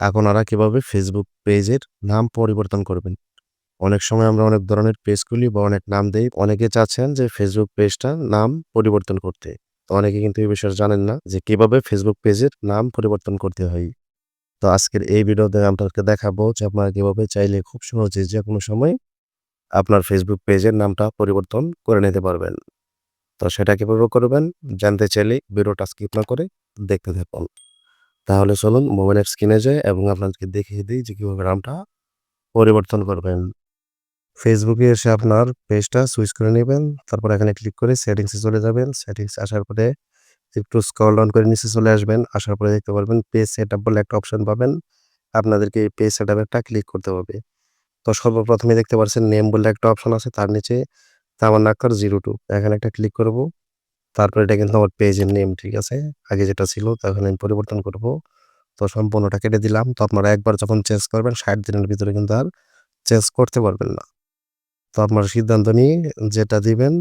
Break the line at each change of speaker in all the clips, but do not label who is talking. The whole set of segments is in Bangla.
আপনারা কীভাবে ফেসবুক পেজের নাম পরিবর্তন করবেন। অনেক সময় আমরা অনেক ধরনের পেজ খুলি বা অনেক নাম দেই। অনেকে চাচ্ছেন যে ফেসবুক পেজটা নাম পরিবর্তন করতে। তো অনেকে কিন্তু এই বিষয়ে জানেন না যে কীভাবে ফেসবুক পেজের নাম পরিবর্তন করতে হয়। তো আজকের এই ভিডিওতে আপনাদেরকে দেখাবো যে আপনারা কীভাবে চাইলে খুব সহজে যে কোনো সময় আপনার ফেসবুক পেজের নামটা পরিবর্তন করে নিতে পারবেন। তো সেটা কীভাবে করবেন জানতে চাইলে ভিডিওটা স্কিপ না করে দেখতে থাকুন। তাহলে চলুন মোবাইল অ্যাপস কিনে যাই এবং আপনাদেরকে দেখিয়ে দিই যে কীভাবে নামটা পরিবর্তন করবেন। ফেসবুকে এসে আপনার পেজটা সুইচ করে নেবেন। তারপর এখানে ক্লিক করে সেটিংসে চলে যাবেন। সেটিংস আসার পরে একটু স্ক্রল ডাউন করে নিচে চলে আসবেন। আসার পরে দেখতে পারবেন পেজ সেটআপ বলে একটা অপশন পাবেন। আপনাদেরকে এই পেজ সেটআপ একটা ক্লিক করতে হবে। তো সর্বপ্রথমে দেখতে পাচ্ছেন নেম বলে একটা অপশন আছে, তার নিচে তামান্না আক্তার 02 এখানে একটা ক্লিক করব। তারপরে এটা কিন্তু আমার পেজের নেম ঠিক আছে? আগে যেটা ছিল তো এখন আমি পরিবর্তন করব। তো সম্পূর্ণটা কেটে দিলাম। তো আপনারা একবার যখন চেঞ্জ করবেন 60 দিনের ভিতরে কিন্তু আর চেঞ্জ করতে পারবেন না। তো আপনারা সিদ্ধান্ত নিয়ে যেটা দিবেন,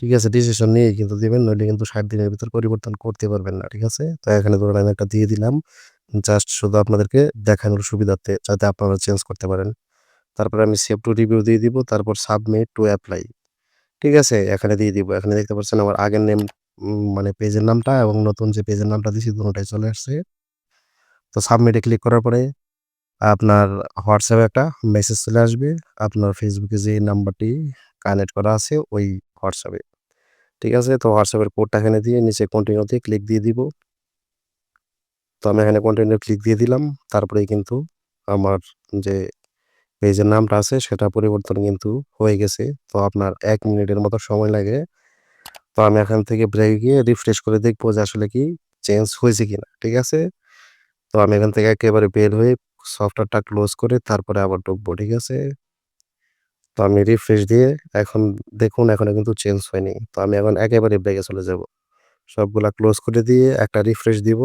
ঠিক আছে? ডিসিশন নিয়ে কিন্তু দিবেন, নইলে কিন্তু 60 দিনের ভিতর পরিবর্তন করতে পারবেন না। ঠিক আছে? তো এখানে ধরুন আমি একটা দিয়ে দিলাম। জাস্ট শুধু আপনাদেরকে দেখানোর সুবিধার্থে, যাতে আপনারা চেঞ্জ করতে পারেন। তারপরে আমি সেভ টু রিভিউ দিয়ে দিব। তারপর সাবমিট টু এপ্লাই। ঠিক আছে? এখানে দিয়ে দিব। এখানে দেখতে পাচ্ছেন আমার আগের নেম মানে পেজের নামটা এবং নতুন যে পেজের নামটা দিছি দোনোটাই চলে আসছে। তো সাবমিটে ক্লিক করার পরে আপনার হোয়াটসঅ্যাপে একটা মেসেজ চলে আসবে। আপনার ফেসবুকে যে নাম্বারটি কানেক্ট করা আছে, ওই হোয়াটসঅ্যাপে। ঠিক আছে? তো হোয়াটসঅ্যাপের কোডটা এখানে দিয়ে নিচে কন্টিনিউতে ক্লিক দিয়ে দিব। তো আমি এখানে কন্টিনিউ ক্লিক দিয়ে দিলাম। তারপরেই কিন্তু আমার যে পেজের নামটা আছে, সেটা পরিবর্তন কিন্তু হয়ে গেছে। তো আপনার এক মিনিটের মতো সময় লাগে। তো আমি এখান থেকে ব্রেকে গিয়ে রিফ্রেশ করে দেখব যে আসলে কি চেঞ্জ হয়েছে কিনা। ঠিক আছে? তো আমি এখান থেকে একেবারে বের হয়ে সফটওয়্যারটা ক্লোজ করে তারপরে আবার ঢুকবো। ঠিক আছে? তো আমি রিফ্রেশ দিয়ে এখন দেখুন, এখনও কিন্তু চেঞ্জ হয়নি। তো আমি এখন একেবারে ব্যাকে চলে যাব। সবগুলা ক্লোজ করে দিয়ে একটা রিফ্রেশ দিব।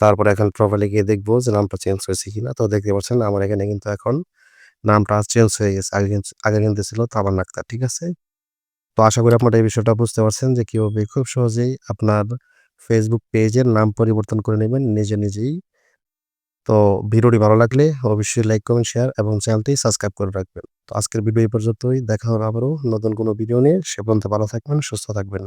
তারপরে এখন প্রোফাইলে গিয়ে দেখব যে নামটা চেঞ্জ হয়েছে কিনা। তো দেখতে পাচ্ছেন, আমার এখানে কিন্তু এখন নামটা চেঞ্জ হয়ে গেছে। আগে আগে কিন্তু ছিল তামান্না আক্তার। ঠিক আছে? তো আশা করি আপনারা এই বিষয়টা বুঝতে পারছেন যে কীভাবে খুব সহজেই আপনার ফেসবুক পেজের নাম পরিবর্তন করে নেবেন নিজে নিজেই। তো ভিডিওটি ভালো লাগলে অবশ্যই লাইক, কমেন্ট, শেয়ার এবং চ্যানেলটি সাবস্ক্রাইব করে রাখবেন। তো আজকের ভিডিও এই পর্যন্তই। দেখা হবে আবারও নতুন কোনো ভিডিও নিয়ে। সে পর্যন্ত ভালো থাকবেন, সুস্থ থাকবেন।